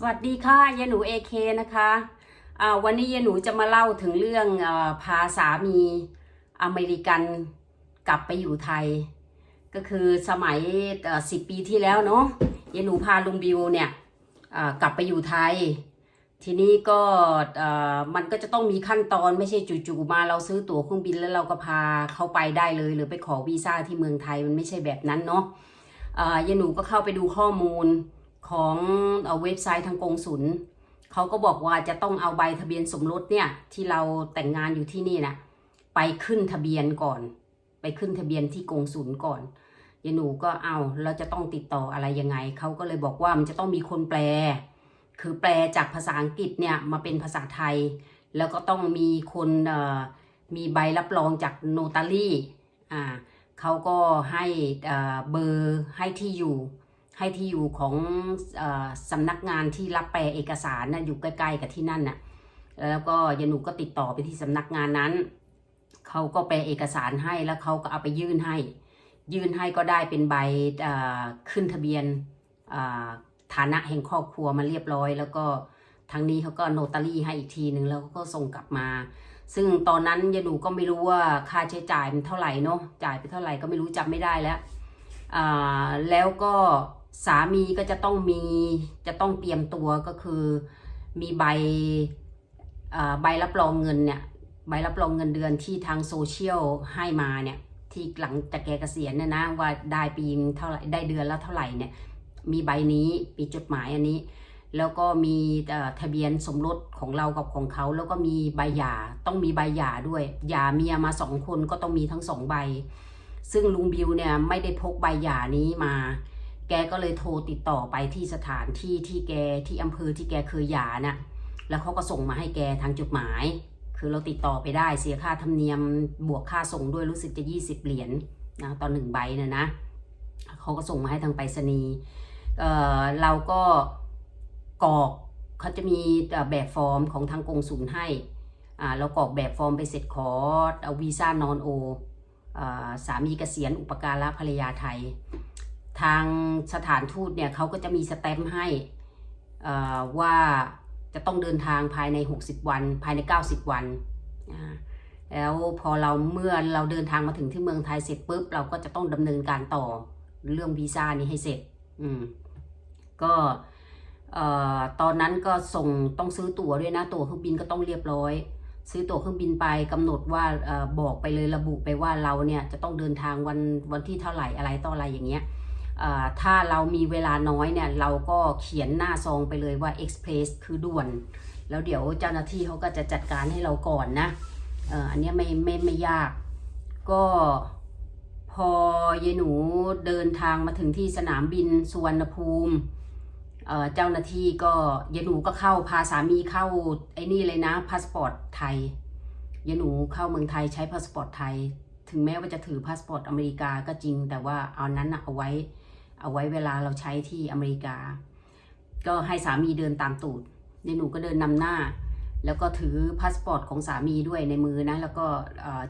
สวัสดีค่ะยายหนูเอเคนะคะอ่าวันนี้ยายหนูจะมาเล่าถึงเรื่องอพาสามีอเมริกันกลับไปอยู่ไทย ก็คือสมัยสิบปีที่แล้วเนาะยายหนูพาลุงบิวเนี่ยกลับไปอยู่ไทย ทีนี้ก็มันก็จะต้องมีขั้นตอนไม่ใช่จู่ๆมาเราซื้อตั๋วเครื่องบินแล้วเราก็พาเขาไปได้เลย หรือไปขอวีซ่าที่เมืองไทยมันไม่ใช่แบบนั้นเนาะยายหนูก็เข้าไปดูข้อมูล ของเว็บไซต์ทางกงสุลเขาก็บอกว่าจะต้องเอาใบทะเบียนสมรสเนี่ย ที่เราแต่งงานอยู่ที่นี่นะไปขึ้นทะเบียนก่อน ไปขึ้นทะเบียนที่กงสุลก่อนยายหนูก็เอาเราจะต้องติดต่ออะไรยังไงเขาก็เลยบอกว่ามันจะต้องมีคนแปล คือแปลจากภาษาอังกฤษเนี่ยมาเป็นภาษาไทย แล้วก็ต้องมีคนมีใบรับรองจากโนตารี่อ่าเขาก็ให้เบอร์ให้ที่อยู่ ให้ที่อยู่ของออสำนักงานที่รับแปลเอกสารนะอยู่ใกล้ๆกับที่นั่นน่ะแล้วก็ยานูก็ติดต่อไปที่สำนักงานนั้น เขาก็แปลเอกสารให้แล้วเขาก็เอาไปยื่นให้ ยื่นให้ก็ได้เป็นใบขึ้นทะเบียนฐานะแห่งครอบครัวมาเรียบร้อย แล้วก็ทางนี้เขาก็โนตารี่ให้อีกทีหนึ่งแล้วก็ส่งกลับมา ซึ่งตอนนั้นยานูก็ไม่รู้ว่าค่าใช้จ่ายมันเท่าไหร่เนาะจ่ายไปเท่าไหร่ก็ไม่รู้จำไม่ได้แล้วแล้วก็ สามีก็จะต้องมีจะต้องเตรียมตัวก็คือมีใบใบรับรองเงินเนี่ยใบรับรองเงินเดือนที่ทางโซเชียลให้มาเนี่ยที่หลังจากแกเกษียณเนี่ยนะว่าได้ปีเท่าไหร่ได้เดือนละเท่าไหร่เนี่ยมีใบนี้มีจดหมายอันนี้ แล้วก็มีทะเบียนสมรสของเรากับของเขา แล้วก็มีใบหย่าต้องมีใบหย่าด้วยหย่าเมียมาสองคนก็ต้องมีทั้งสองใบ ซึ่งลุงบิวเนี่ยไม่ได้พกใบหย่านี้มา แกก็เลยโทรติดต่อไปที่สถานที่ที่แกที่อำเภอที่แกเคยหย่าน่ะ แล้วเขาก็ส่งมาให้แกทางจดหมาย คือเราติดต่อไปได้เสียค่าธรรมเนียมบวกค่าส่งด้วยรู้สึกจะ 20 เหรียญนะตอนหนึ่งใบเนี่ยนะเขาก็ส่งมาให้ทางไปรษณีย์เออเราก็กรอกเขาจะมีแบบฟอร์มของทางกงสุลให้อ่าเรากรอกแบบฟอร์มไปเสร็จขออวีซ่านอนโออ่าสามีเกษียณอุปการะภรรยาไทย ทางสถานทูตเนี่ยเขาก็จะมีสแตมป์ให้ว่าจะต้องเดินทางภายใน 60 วัน ภายใน 90 วัน แล้วพอเราเมื่อเราเดินทางมาถึงที่เมืองไทยเสร็จปุ๊บเราก็จะต้องดำเนินการต่อเรื่องวีซ่านี้ให้เสร็จ อืม ก็ตอนนั้นก็ส่งต้องซื้อตั๋วด้วยนะ ตั๋วเครื่องบินก็ต้องเรียบร้อย ซื้อตั๋วเครื่องบินไปกำหนดว่าอบอกไปเลยระบุไปว่าเราเนี่ยจะต้องเดินทางวันวันที่เท่าไหร่อะไรต่ออะไรอย่างเงี้ย ถ้าเรามีเวลาน้อยเนี่ยเราก็เขียนหน้าซองไปเลยว่า express คือด่วน แล้วเดี๋ยวเจ้าหน้าที่เขาก็จะจัดการให้เราก่อนนะอันนี้ไม่ไม่ไม่ยาก ก็พอยายหนูเดินทางมาถึงที่สนามบินสุวรรณภูมิเอ่อเจ้าหน้าที่ก็ยายหนูก็เข้าพาสามีเข้าไอ้นี่เลยนะพาสปอร์ตไทยยายหนูเข้าเมืองไทยใช้พาสปอร์ตไทย ถึงแม้ว่าจะถือพาสปอร์ตอเมริกาก็จริง แต่ว่าเอานั้นนะเอาไว้ เอาไว้เวลาเราใช้ที่อเมริกา ก็ให้สามีเดินตามตูดยายหนูก็เดินนำหน้า แล้วก็ถือพาสปอร์ตของสามีด้วยในมือนะ แล้วก็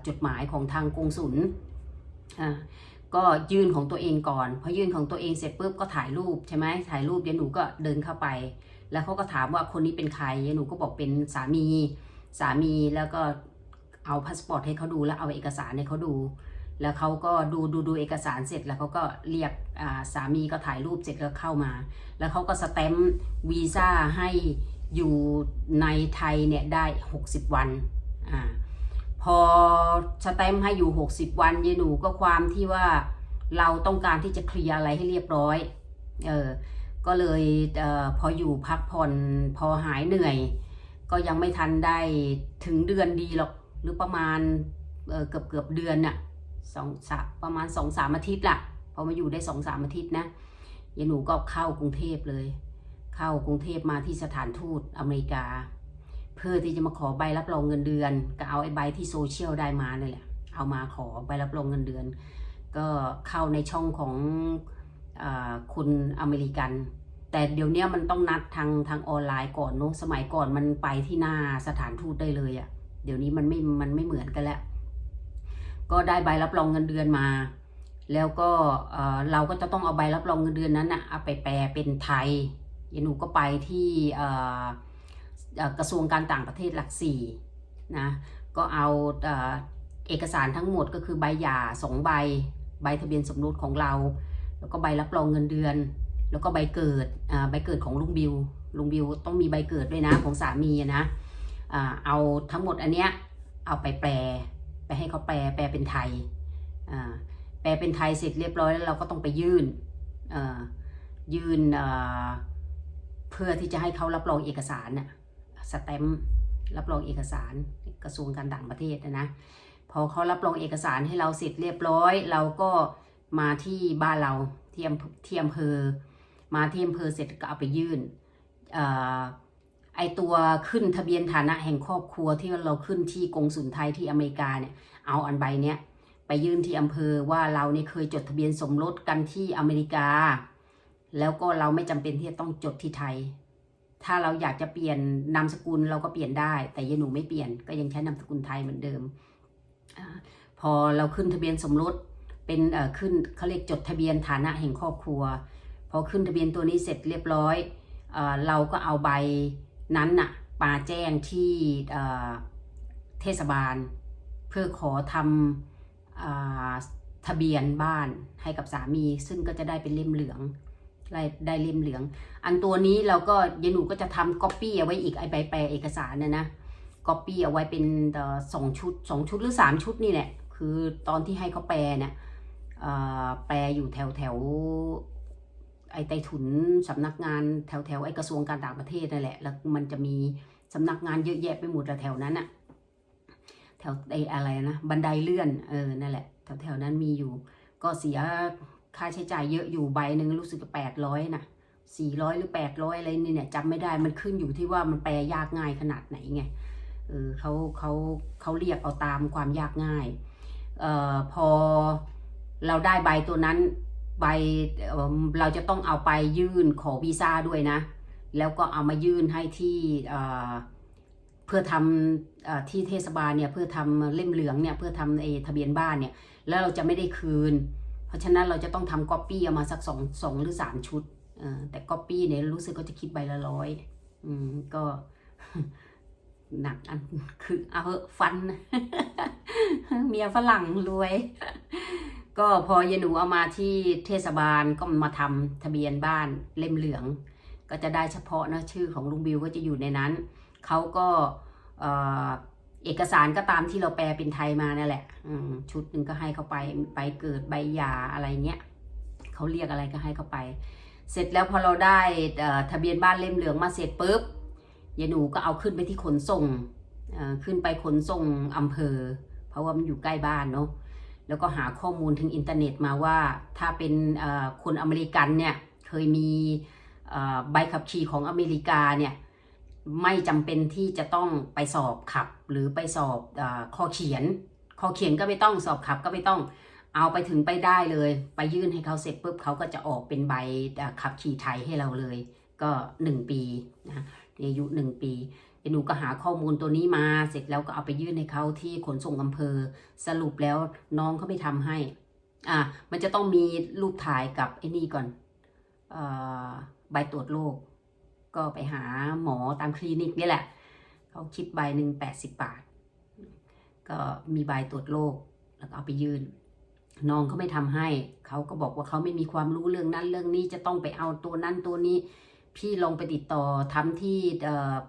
จดหมายของทางกงสุลก็ยื่นของตัวเองก่อนพอยื่นของตัวเองเสร็จปุ๊บก็ถ่ายรูปใช่ไหมถ่ายรูปยายหนูก็เดินเข้าไป แล้วเขาก็ถามว่าคนนี้เป็นใครยายหนูก็บอกเป็นสามีสามีแล้วก็เอาพาสปอร์ตให้เขาดูแล้วเอาเอกสารให้เขาดู แล้วเขาก็ดูดูดูเอกสารเสร็จแล้วเขาก็เรียกสามีก็ถ่ายรูปเสร็จก็เข้ามา แล้วเขาก็สแตมป์วีซ่าให้อยู่ในไทยเนี่ยได้ 60 วันอ่าพอสแตมป์ให้อยู่ 60 วันยายหนูก็ความที่ว่าเราต้องการที่จะเคลียร์อะไรให้เรียบร้อยเออก็เลยเออพออยู่พักผ่อนพอหายเหนื่อย ก็ยังไม่ทันได้ถึงเดือนดีหรอกหรือประมาณเเกือบเกือบเดือนน่ะ สองสามประมาณสองสามอาทิตย์ละพอมาอยู่ได้สองสามอาทิตย์นะยายหนูก็เข้ากรุงเทพเลย เข้ากรุงเทพมาที่สถานทูตอเมริกา เพื่อที่จะมาขอใบรับรองเงินเดือน ก็เอาไอ้ใบที่โซเชียลได้มาเนี่ยแหละเอามาขอใบรับรองเงินเดือน ก็เข้าในช่องของอคุณอเมริกัน แต่เดี๋ยวนี้มันต้องนัดทางทางออนไลน์ก่อนเนอะสมัยก่อนมันไปที่หน้าสถานทูตได้เลยอะ่ะเดี๋ยวนี้มันไม่มันไม่เหมือนกันแล้ว ก็ได้ใบรับรองเงินเดือนมา แล้วก็เราก็จะต้องเอาใบรับรองเงินเดือนนั้นนะเอาไปแปลเป็นไทยยายหนูก็ไปที่กระทรวงการต่างประเทศหลักสี่นะก็เอาเอกสารทั้งหมดก็คือใบหย่าสองใบ ใบทะเบียนสมรสของเรา แล้วก็ใบรับรองเงินเดือน แล้วก็ใบเกิดใบเกิดของลุงบิวลุงบิวต้องมีใบเกิดด้วยนะของสามีนะเอาทั้งหมดอันเนี้ยเอาไปแปล ไปให้เขาแปลแปลเป็นไทยอ่าแปลเป็นไทยเสร็จเรียบร้อยแล้วเราก็ต้องไปยื่นอ่อยื่นเอ่อเพื่อที่จะให้เขารับรองเอกสารน่ะสแตมป์รับรองเอกสารกระทรวงการต่างประเทศนะนะพอเขารับรองเอกสารให้เราเสร็จเรียบร้อย เราก็มาที่บ้านเราที่อำเภอที่อำเภอมาที่อำเภอเสร็จก็เอาไปยื่นอ่อ ไอตัวขึ้นทะเบียนฐานะแห่งครอบครัวที่เราขึ้นที่กงสุลไทยที่อเมริกาเนี่ยเอาอันใบเนี้ยไปยื่นที่อำเภอว่าเราเนี่ยเคยจดทะเบียนสมรสกันที่อเมริกา แล้วก็เราไม่จำเป็นที่จะต้องจดที่ไทย ถ้าเราอยากจะเปลี่ยนนามสกุลเราก็เปลี่ยนได้ แต่ยายหนูไม่เปลี่ยนก็ยังใช้นามสกุลไทยเหมือนเดิมอพอเราขึ้นทะเบียนสมรสเป็นขึ้นเขาเรียกจดทะเบียนฐานะแห่งครอบครัวพอขึ้นทะเบียนตัวนี้เสร็จเรียบร้อยเอเราก็เอาใบ นั้นน่ะมาแจ้งที่เทศบาล เพื่อขอทำอทะเบียนบ้านให้กับสามี ซึ่งก็จะได้เป็นเล่มเหลืองได้เล่มเหลือง อันตัวนี้เราก็ยายหนูก็จะทำก๊อปปี้เอาไว้อีกไอใบแปลเอกสารนะนะก๊อปปี้เอาไว้เป็นสองชุดสองชุดหรือสามชุดนี่แหละคือตอนที่ให้เขาแปลเนี่ยแปลอยู่แถวแถว ไอไต้ถุนสำนักงานแถวแถวไอกระทรวงการต่างประเทศนั่นแหละ แล้วมันจะมีสำนักงานเยอะแยะไปหมดแถวๆนั้นอะแถวไออะไรนะบันไดเลื่อนเออนั่นแหละ แถวแถวๆนั้นมีอยู่ ก็เสียค่าใช้จ่ายเยอะอยู่ใบหนึ่งรู้สึกแปดร้อยนะสี่ร้อยหรือแปดร้อยอะไรนี่เนี่ยจำไม่ได้มันขึ้นอยู่ที่ว่ามันแปลยากง่ายขนาดไหนไงเออเขาเขาเขาเรียกเอาตามความยากง่ายเอ่อพอเราได้ใบตัวนั้น ใบเราจะต้องเอาไปยื่นขอวีซ่าด้วยนะ แล้วก็เอามายื่นให้ที่เพื่อทำอที่เทศบาลเนี่ยเพื่อทำเล่มเหลืองเนี่ยเพื่อทำไอ้ทะเบียนบ้านเนี่ยแล้วเราจะไม่ได้คืน เพราะฉะนั้นเราจะต้องทำก๊อปปี้เอามาสักสองสองหรือสามชุดแต่ก๊อปปี้เนี่ยรู้สึกก็จะคิดใบละร้อยอืมก็หนักอันคือเอาเหอะฟัน เมียฝรั่งรวย ก็พอยายหนูเอามาที่เทศบาลก็มาทำทะเบียนบ้านเล่มเหลือง ก็จะได้เฉพาะนะชื่อของลุงบิวก็จะอยู่ในนั้นเขาก็เอกสารก็ตามที่เราแปลเป็นไทยมานั่นแหละชุดหนึ่งก็ให้เขาไปใบเกิดใบหย่าอะไรเงี้ยเขาเรียกอะไรก็ให้เขาไป เสร็จแล้วพอเราได้ทะเบียนบ้านเล่มเหลืองมาเสร็จปุ๊บยายหนูก็เอาขึ้นไปที่ขนส่งขึ้นไปขนส่งอำเภอ เพราะว่ามันอยู่ใกล้บ้านเนาะ แล้วก็หาข้อมูลทางอินเทอร์เน็ตมาว่าถ้าเป็นคนอเมริกันเนี่ยเคยมีใบขับขี่ของอเมริกาเนี่ยไม่จำเป็นที่จะต้องไปสอบขับหรือไปสอบอข้อเขียน ข้อเขียนก็ไม่ต้องสอบขับก็ไม่ต้องเอาไปถึงไปได้เลย ไปยื่นให้เขาเสร็จปุ๊บเขาก็จะออกเป็นใบขับขี่ไทยให้เราเลย ก็หนึ่งปีนะอายุหนึ่งปี หนูก็หาข้อมูลตัวนี้มา เสร็จแล้วก็เอาไปยื่นให้เขาที่ขนส่งอำเภอ สรุปแล้วน้องเขาไม่ทำให้ อะมันจะต้องมีรูปถ่ายกับไอ้นี่ก่อนอใบตรวจโรค ก็ไปหาหมอตามคลินิกนี่แหละ เขาคิดใบหนึ่งแปดสิบบาท ก็มีใบตรวจโรค แล้วก็เอาไปยื่น น้องเขาไม่ทำให้ เขาก็บอกว่าเขาไม่มีความรู้เรื่องนั้นเรื่องนี้ จะต้องไปเอาตัวนั้นตัวนี้ พี่ลองไปติดต่อทำที่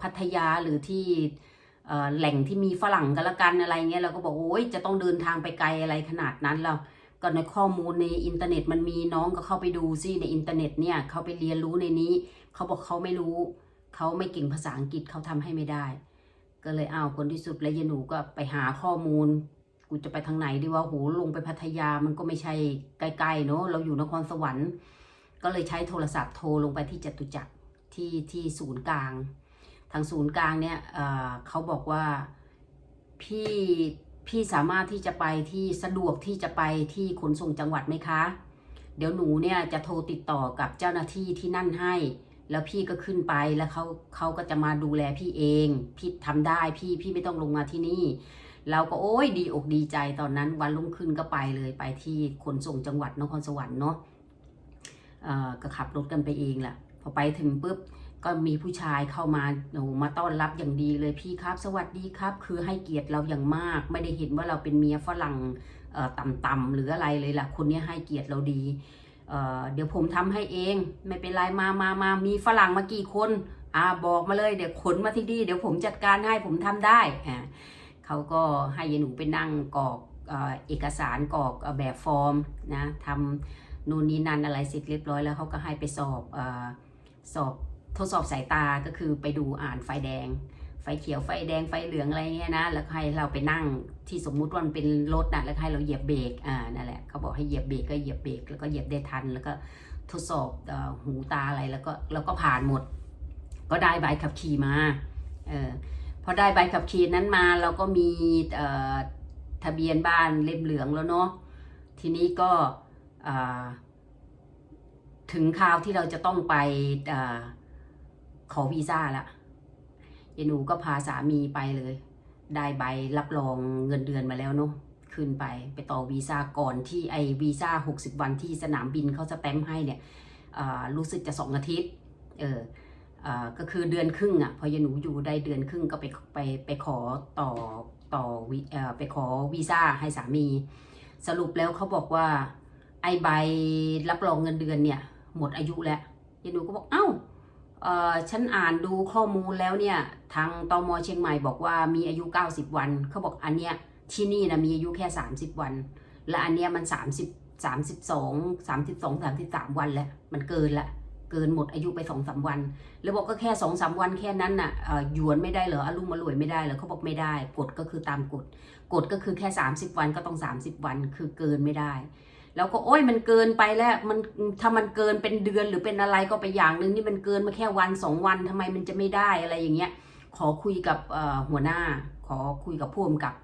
พัทยาหรือที่แหล่งที่มีฝรั่งกันละกันอะไรเงี้ยเราก็บอกโอ้ยจะต้องเดินทางไปไกลอะไรขนาดนั้นแล้วก็ในข้อมูลในอินเทอร์เน็ตมันมีน้องก็เข้าไปดูซิในอินเทอร์เน็ตเนี่ยเขาไปเรียนรู้ในนี้ เขาบอกเขาไม่รู้ เขาไม่เก่งภาษาอังกฤษเขาทำให้ไม่ได้ ก็เลยเอาคนที่สุดแล้วยหนูก็ไปหาข้อมูล กูจะไปทางไหนดีว่าโหลงไปพัทยามันก็ไม่ใช่ใกลๆเนอะเราอยู่นครสวรรค์ ก็เลยใช้โทรศัพท์โทรลงไปที่จตุจักร ที่ที่ศูนย์กลาง ทางศูนย์กลางเนี่ยเเขาบอกว่าพี่พี่สามารถที่จะไปที่สะดวกที่จะไปที่ขนส่งจังหวัดไหมคะ เดี๋ยวหนูเนี่ยจะโทรติดต่อกับเจ้าหน้าที่ที่นั่นให้ แล้วพี่ก็ขึ้นไปแล้วเขาเขาก็จะมาดูแลพี่เอง พี่ทำได้พี่พี่ไม่ต้องลงมาที่นี่ เราก็โอ้ยดีอกดีใจตอนนั้นวันรุ่งขึ้นก็ไปเลยไปที่ขนส่งจังหวัดนครสวรรค์เนาะเอ่อก็ขับรถกันไปเองแหละ พอไปถึงปุ๊บก็มีผู้ชายเข้ามาโอ้มาต้อนรับอย่างดีเลยพี่ครับ สวัสดีครับ คือให้เกียรติเราอย่างมาก ไม่ได้เห็นว่าเราเป็นเมียฝรั่งต่ำๆหรืออะไรเลยล่ะคนนี้ให้เกียรติเราดีเเดี๋ยวผมทำให้เองไม่เป็นไรมามามามีฝรั่งมากี่คนอ่าบอกมาเลยเดี๋ยวขนมาที่นี่เดี๋ยวผมจัดการให้ผมทำได้อ่าเขาก็ให้ยายหนูไปนั่งกรอกเอ่อเอกสารกรอกเอ่อแบบฟอร์มนะทำนู่นนี่นั่นอะไรเสร็จเรียบร้อยแล้วเขาก็ให้ไปสอบอ สอบทดสอบสายตาก็คือไปดูอ่านไฟแดง ไฟเขียวไฟแดงไฟเหลืองอะไรเงี้ยนะแล้วให้เราไปนั่งที่สมมุติว่ามันเป็นรถนะแล้วให้เราเหยียบเบรกอ่านั่นแหละเขาบอกให้เหยียบเบรกก็เหยียบเบรกแล้วก็เหยียบได้ทัน แล้วก็ทดสอบหูตาอะไรแล้วก็เราก็ผ่านหมด ก็ได้ใบขับขี่มาเออพอได้ใบขับขี่นั้นมาเราก็มีเอ่อทะเบียนบ้านเล่มเหลืองแล้วเนาะทีนี้ก็อ่า ถึงคราวที่เราจะต้องไปอขอวีซ่าละยายนูก็พาสามีไปเลย ได้ใบรับรองเงินเดือนมาแล้วเนาะขึ้นไปไปต่อวีซ่าก่อนที่ไอวีซ่า60 วันที่สนามบินเขาจะแต้มให้เนี่ยรู้สึกจะสองอาทิตย์เออก็คือเดือนครึ่งอะ่ะพอยายหนูอยู่ได้เดือนครึ่งก็ไปไปไปขอต่อต่อวีเออไปขอวีซ่าให้สามี สรุปแล้วเขาบอกว่าไอใบรับรองเงินเดือนเนี่ย หมดอายุแล้วยายหนูก็บอกเอ้าเออฉันอ่านดูข้อมูลแล้วเนี่ย ทางตมเชียงใหม่บอกว่ามีอายุ 90 วัน เขาบอกอันเนี้ยที่นี่นะมีอายุแค่ 30 วัน และอันเนี้ยมัน 30 32 32 33 วันแล้ว มันเกินละ เกินหมดอายุไปสองสาวัน แล้วบอกก็แค่สองสาวันแค่นั้นน่ะเอ่อหยวนไม่ได้เหรออารมณ์มารวยไม่ได้เหรอเขาบอกไม่ได้ กฎก็คือตามกฎ กฎก็คือแค่ 30 วันก็ต้อง 30 วัน คือเกินไม่ได้ แล้วก็โอ้ยมันเกินไปแล้วมันถ้ามันเกินเป็นเดือนหรือเป็นอะไรก็ไปอย่างหนึ่งนี่มันเกินมาแค่วันสองวันทำไมมันจะไม่ได้อะไรอย่างเงี้ย ขอคุยกับหัวหน้า ขอคุยกับผู้กำกับ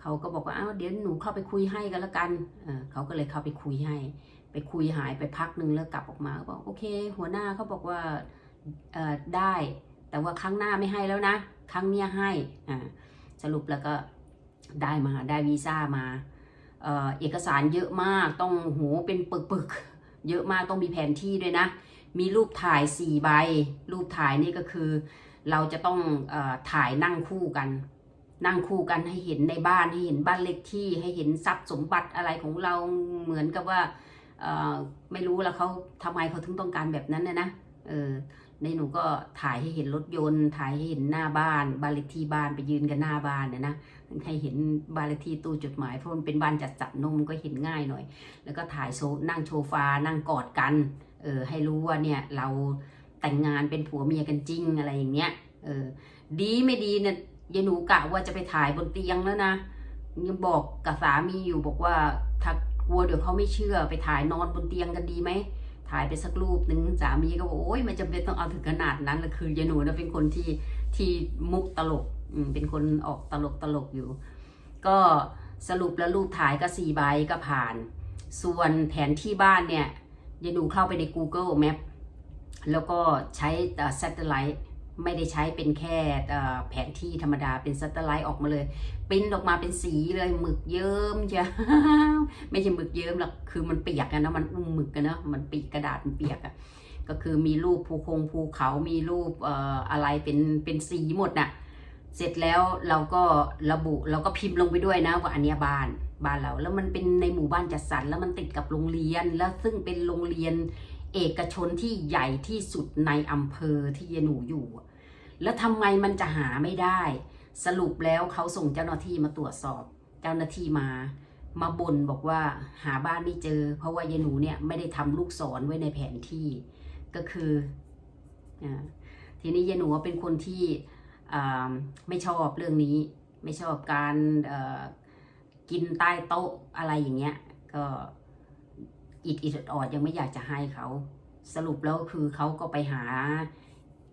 เขาก็บอกว่าอ้าวเดี๋ยวหนูเข้าไปคุยให้กันละกันเเขาก็เลยเข้าไปคุยให้ ไปคุยหายไปพักหนึ่งแล้วกลับออกมาบอกโอเค หัวหน้าเขาบอกว่าได้ แต่ว่าครั้งหน้าไม่ให้แล้วนะ ครั้งเนี้ยให้สรุปแล้วก็ได้มาได้วีซ่ามา เอกสารเยอะมากต้องโหเป็นปึกๆ เยอะมากต้องมีแผนที่ด้วยนะ มีรูปถ่ายสี่ใบ รูปถ่ายนี่ก็คือ เราจะต้องอถ่ายนั่งคู่กัน นั่งคู่กันให้เห็นในบ้านให้เห็นบ้านเลขที่ให้เห็นทรัพย์สมบัติอะไรของเราเหมือนกับว่าไม่รู้แล้วเขาทำไมเขาถึงต้องการแบบนั้นนะนะเออ ในหนูก็ถ่ายให้เห็นรถยนต์ ถ่ายให้เห็นหน้าบ้านบ้านเลขที่บ้านไปยืนกันหน้าบ้านนะนะให้เห็นบ้านเลขที่ตู้จดหมายเพราะมันเป็นบ้านจัดสรรนมก็เห็นง่ายหน่อย แล้วก็ถ่ายโซนั่งโชฟานั่งกอดกันเออให้รู้ว่าเนี่ยเราแต่งงานเป็นผัวเมียกันจริงอะไรอย่างเงี้ยเออดีไม่ดีเนี่ยยายหนูกะว่าจะไปถ่ายบนเตียงแล้วนะยังบอกกับสามีอยู่บอกว่าถ้ากลัวเดี๋ยวเขาไม่เชื่อไปถ่ายนอนบนเตียงกันดีไหม ถ่ายไปสักรูปหนึ่งสามีก็บอกโอ้ยมันจำเป็นต้องเอาถึงขนาดนั้นเละคือยายหนูนะเป็นคนที่ที่มุกตลกอืมเป็นคนออกตลกตลกอยู่ ก็สรุปแล้วรูปถ่ายก็สี่ใบก็ผ่าน ส่วนแผนที่บ้านเนี่ยยายหนูเข้าไปใน Google Map แล้วก็ใช้ satellite ไม่ได้ใช้เป็นแค่แผนที่ธรรมดาเป็น satellite ออกมาเลยปริ้นออกมาเป็นสีเลยหมึกเยิ้มจะไม่ใช่หมึกเยิ้มหรอกคือมันเปียกอะนะมันอุ้มหมึกกันนะมันปีกกระดาษมันเปียกอะก็คือมีรูปภูคงภูเขามีรูปอออะไรเป็นเป็นสีหมดน่ะเสร็จแล้วเราก็ระบุเราก็พิมพ์ลงไปด้วยนะว่าอันเนี้ยบ้านบ้านเรา แล้วมันเป็นในหมู่บ้านจัดสรรแล้วมันติดกับโรงเรียน แล้วซึ่งเป็นโรงเรียน เอกชนที่ใหญ่ที่สุดในอำเภอที่ยายหนูอยู่ แล้วทำไมมันจะหาไม่ได้ สรุปแล้วเขาส่งเจ้าหน้าที่มาตรวจสอบ เจ้าหน้าที่มา มาบ่นบอกว่าหาบ้านไม่เจอ เพราะว่ายายหนูเนี่ยไม่ได้ทำลูกศรไว้ในแผนที่ ก็คืออทีนี้ยายหนูเป็นคนที่ไม่ชอบเรื่องนี้ ไม่ชอบการกินใต้โต๊ะอะไรอย่างเงี้ยก็ อิดอิดออดยังไม่อยากจะให้เขา สรุปแล้วคือเขาก็ไปหา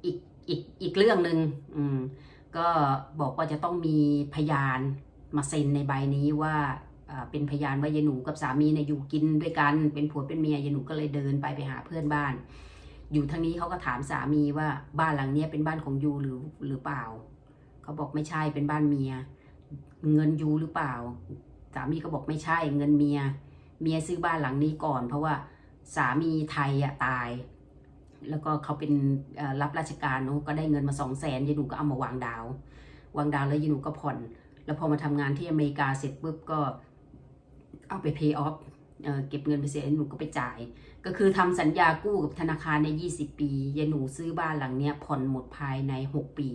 อีกอีกอีกเรื่องหนึ่งอืมก็บอกว่าจะต้องมีพยานมาเซ็นในใบนี้ว่าเป็นพยานว่ายายหนูกับสามีเนี่ยอยู่กินด้วยกัน เป็นผัวเป็นเมียยายหนูก็เลยเดินไปไปหาเพื่อนบ้าน อยู่ทางนี้เขาก็ถามสามีว่าบ้านหลังเนี้ยเป็นบ้านของยูหรือหรือเปล่า เขาบอกไม่ใช่เป็นบ้านเมีย เงินยูหรือเปล่า สามีก็บอกไม่ใช่เงินเมีย เมียซื้อบ้านหลังนี้ก่อน เพราะว่าสามีไทยอะตาย แล้วก็เขาเป็นรับราชการเนอะก็ได้เงินมาสองแสนยายหนูก็เอามาวางดาว วางดาวแล้วยายหนูก็ผ่อน แล้วพอมาทำงานที่อเมริกาเสร็จปุ๊บก็เอาไป pay off เอ่อเก็บเงินไปเสร็จหนูก็ไปจ่าย ก็คือทำสัญญากู้กับธนาคารใน 20 ปียายหนูซื้อบ้านหลังเนี้ยผ่อนหมดภายใน 6 ปี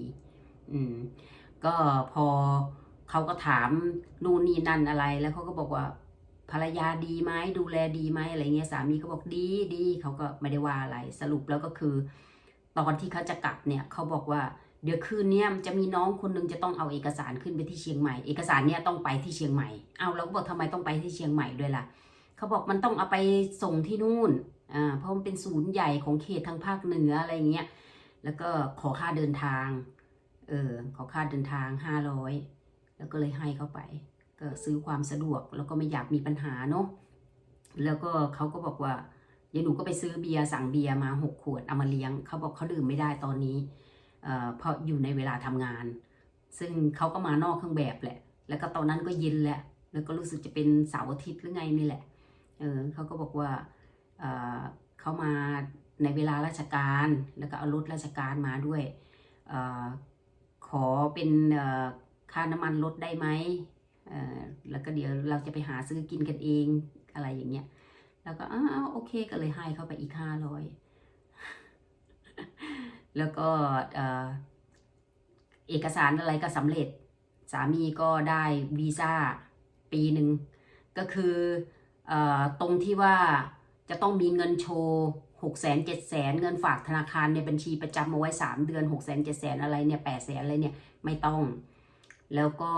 อืม ก็พอเขาก็ถามนู่นนี่นั่นอะไรแล้วเขาก็บอกว่า ภรรยาดีไหมดูแลดีไหมอะไรเงี้ยสามีก็บอกดีดีเขาก็ไม่ได้ว่าอะไรสรุปแล้วก็คือ ตอนที่เขาจะกลับเนี่ยเขาบอกว่าเดี๋ยวคืนนี้ยจะมีน้องคนหนึงจะต้องเอาเอกสารขึ้นไปที่เชียงใหม่ เอกสารเนี่ยต้องไปที่เชียงใหม่เอาเราก็บอกทำไมต้องไปที่เชียงใหม่ด้วยล่ะเขาบอกมันต้องเอาไปส่งที่นู่นอ่าเพราะมันเป็นศูนย์ใหญ่ของเขตทางภาคเหนืออะไรเงี้ยแล้วก็ขอค่าเดินทางเออขอค่าเดินทางห้าร้อยแล้วก็เลยให้เขาไป ก็ซื้อความสะดวกแล้วก็ไม่อยากมีปัญหาเนาะแล้วก็เขาก็บอกว่ายายหนูก็ไปซื้อเบียร์สั่งเบียร์มาหกขวดเอามาเลี้ยงเขาบอกเขาดื่มไม่ได้ตอนนี้เอ่อเพราะอยู่ในเวลาทำงาน ซึ่งเขาก็มานอกเครื่องแบบแหละ แล้วก็ตอนนั้นก็เย็นแหละ แล้วก็รู้สึกจะเป็นเสาร์อาทิตย์หรือไงนี่แหละเออเขาก็บอกว่าเออเขามาในเวลาราชการแล้วก็เอารถราชการมาด้วยเออขอเป็นค่าน้ำมันลดได้ไหม แล้วก็เดี๋ยวเราจะไปหาซื้อกินกันเองอะไรอย่างเงี้ย แล้วก็อ้าวโอเคก็เลยให้เข้าไปอีกห้าร้อยแล้วก็เอ่อเอกสารอะไรก็สำเร็จ สามีก็ได้วีซ่าปีหนึ่ง ก็คือเอ่อตรงที่ว่าจะต้องมีเงินโชว์หกแสนเจ็ดแสนเงินฝากธนาคารในบัญชีประจำเอาไว้สามเดือนหกแสนเจ็ดแสนอะไรเนี่ยแปดแสนอะไรเนี่ย ไม่ต้อง แล้วก็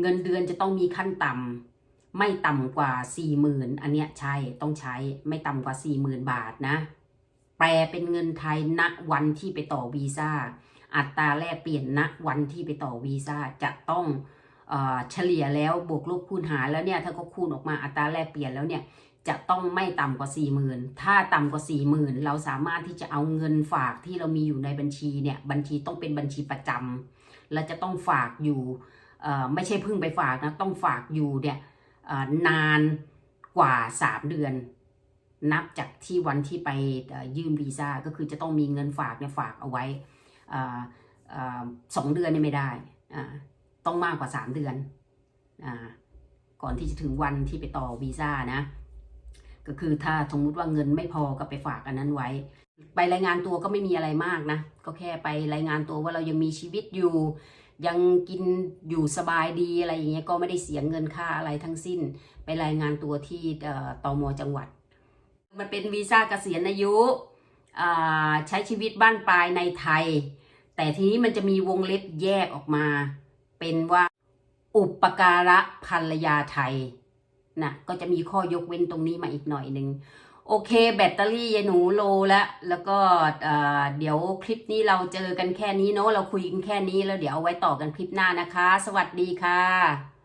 เงินเดือนจะต้องมีขั้นต่ำไม่ต่ำกว่า 40,000 อันเนี้ยใช่ต้องใช้ไม่ต่ำกว่า 40,000 บาทนะ แปลเป็นเงินไทยณวันที่ไปต่อวีซ่าอัตราแลกเปลี่ยนณวันที่ไปต่อวีซ่าจะต้องเฉลี่ยแล้วบวกลบคูณหารแล้วเนี่ยถ้าเขาคูณออกมาอัตราแลกเปลี่ยนแล้วเนี่ยจะต้องไม่ต่ำกว่า 40,000 ถ้าต่ำกว่า 40,000 เราสามารถที่จะเอาเงินฝากที่เรามีอยู่ในบัญชีเนี่ยบัญชีต้องเป็นบัญชีประจำและจะต้องฝากอยู่ ไม่ใช่เพิ่งไปฝากนะ ต้องฝากอยู่เนี่ยนานกว่า 3 เดือน นับจากที่วันที่ไปยื่นวีซ่าก็คือจะต้องมีเงินฝากเนี่ยฝากเอาไว้สองเดือนนี่ไม่ได้ ต้องมากกว่า 3 เดือนอก่อนที่จะถึงวันที่ไปต่อวีซ่านะ ก็คือถ้าสมมติว่าเงินไม่พอก็ไปฝากอันนั้นไว้ ไปรายงานตัวก็ไม่มีอะไรมากนะ ก็แค่ไปรายงานตัวว่าเรายังมีชีวิตอยู่ ยังกินอยู่สบายดีอะไรอย่างเงี้ยก็ไม่ได้เสียเงินค่าอะไรทั้งสิ้น ไปรายงานตัวที่เอ่อตมจังหวัด มันเป็นวีซ่าเกษียณอายุใช้ชีวิตบ้านปลายในไทย แต่ทีนี้มันจะมีวงเล็บแยกออกมา เป็นว่าอุปการะภรรยาไทยนะก็จะมีข้อยกเว้นตรงนี้มาอีกหน่อยหนึ่ง โอเค แบตเตอรี่ยายหนูโลแล้ว แล้วก็เดี๋ยวคลิปนี้เราเจอกันแค่นี้เนาะเราคุยกันแค่นี้แล้วเดี๋ยวเอาไว้ต่อกันคลิปหน้านะคะ สวัสดีค่ะ